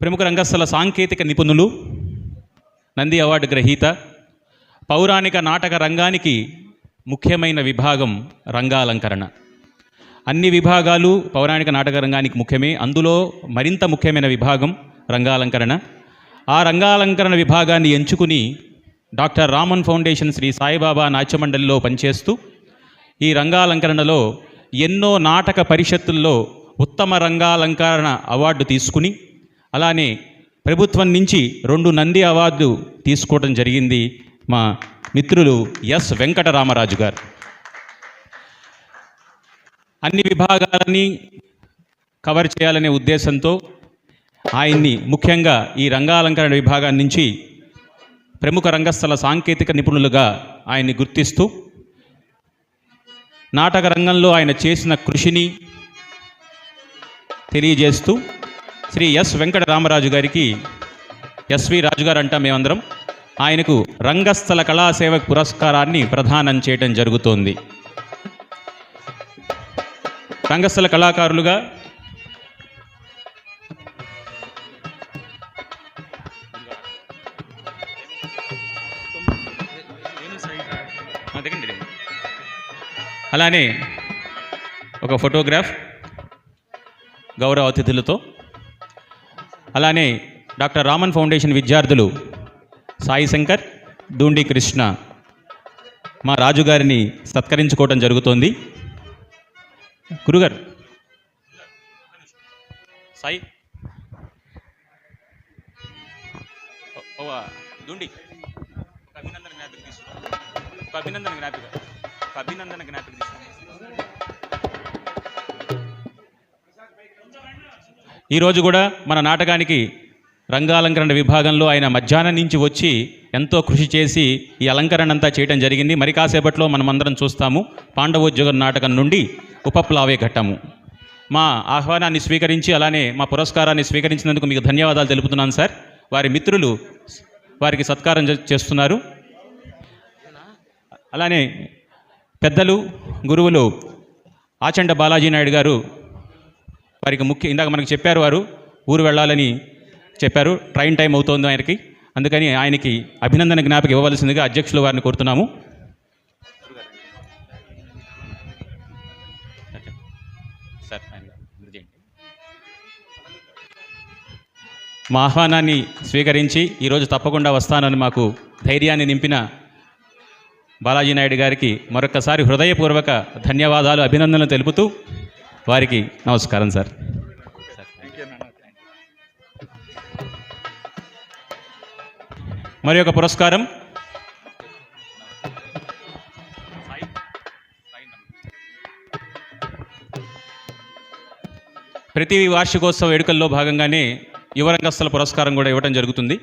ప్రముఖ రంగస్థల సాంకేతిక నిపుణులు నంది అవార్డు గ్రహీత పౌరాణిక నాటక రంగానికి ముఖ్యమైన విభాగం రంగాలంకరణ. అన్ని విభాగాలు పౌరాణిక నాటక రంగానికి ముఖ్యమే. అందులో మరింత ముఖ్యమైన విభాగం రంగాలంకరణ. ఆ రంగాలంకరణ విభాగాన్ని ఎంచుకుని డాక్టర్ రామన్ ఫౌండేషన్ శ్రీ సాయిబాబా నాట్యమండలిలో పనిచేస్తూ ఈ రంగాలంకరణలో ఎన్నో నాటక పరిషత్తుల్లో ఉత్తమ రంగాలంకరణ అవార్డు తీసుకుని అలానే ప్రభుత్వం నుంచి రెండు నంది అవార్డు తీసుకోవడం జరిగింది మా మిత్రులు ఎస్ వెంకటరామరాజు గారు. అన్ని విభాగాలని కవర్ చేయాలనే ఉద్దేశంతో ఆయన్ని ముఖ్యంగా ఈ రంగాలంకరణ విభాగం నుంచి ప్రముఖ రంగస్థల సాంకేతిక నిపుణులుగా ఆయన్ని గుర్తిస్తూ నాటక రంగంలో ఆయన చేసిన కృషిని తెలియజేస్తూ శ్రీ ఎస్ వెంకటరామరాజు గారికి ఎస్వి రాజు గారు అంటాం మేమందరం. ఆయనకు రంగస్థల కళాసేవక్ పురస్కారాన్ని ప్రదానం చేయడం జరుగుతోంది. రంగస్థల కళాకారులుగా అలానే ఒక ఫోటోగ్రాఫ్ గౌరవ అతిథులతో అలానే డాక్టర్ రామన్ ఫౌండేషన్ విద్యార్థులు సాయి శంకర్ దూండి కృష్ణ మా రాజుగారిని సత్కరించుకోవటం జరుగుతోంది. గురుగారు. సాయి. దూండి. ఒక అభినందన జ్ఞాపిక తీసుకున్నాం ఒక అభినందన జ్ఞాపిక. ఒక అభినందన జ్ఞాపిక తీసుకున్నాం ఈరోజు కూడా మన నాటకానికి రంగాలంకరణ విభాగంలో ఆయన మధ్యాహ్నం నుంచి వచ్చి ఎంతో కృషి చేసి ఈ అలంకరణ అంతా చేయడం జరిగింది. మరి కాసేపట్లో మనం అందరం చూస్తాము పాండవోద్యోగం నాటకం నుండి ఉపప్లావే ఘట్టము. మా ఆహ్వానాన్ని స్వీకరించి అలానే మా పురస్కారాన్ని స్వీకరించినందుకు మీకు ధన్యవాదాలు తెలుపుతున్నాను సార్. వారి మిత్రులు వారికి సత్కారం చేస్తున్నారు. అలానే పెద్దలు గురువులు ఆచండ బాలాజీ నాయుడు గారు వారికి ముఖ్య ఇందాక మనకు చెప్పారు వారు ఊరు వెళ్ళాలని చెప్పారు. ట్రైన్ టైం అవుతోంది ఆయనకి. అందుకని ఆయనకి అభినందన జ్ఞాపకం ఇవ్వవలసిందిగా అధ్యక్షులు వారిని కోరుతున్నాము. సార్ మా ఆహ్వానాన్ని స్వీకరించి ఈరోజు తప్పకుండా వస్తానని మాకు ధైర్యాన్ని నింపిన బాలాజీ నాయుడు గారికి మరొకసారి హృదయపూర్వక ధన్యవాదాలు అభినందనలు తెలుపుతూ వారికి నమస్కారం సార్. మరి ఒక పురస్కారం. ప్రతి వార్షికోత్సవ వేడుకల్లో భాగంగానే యువరంగస్థల పురస్కారం కూడా ఇవ్వడం జరుగుతుంది.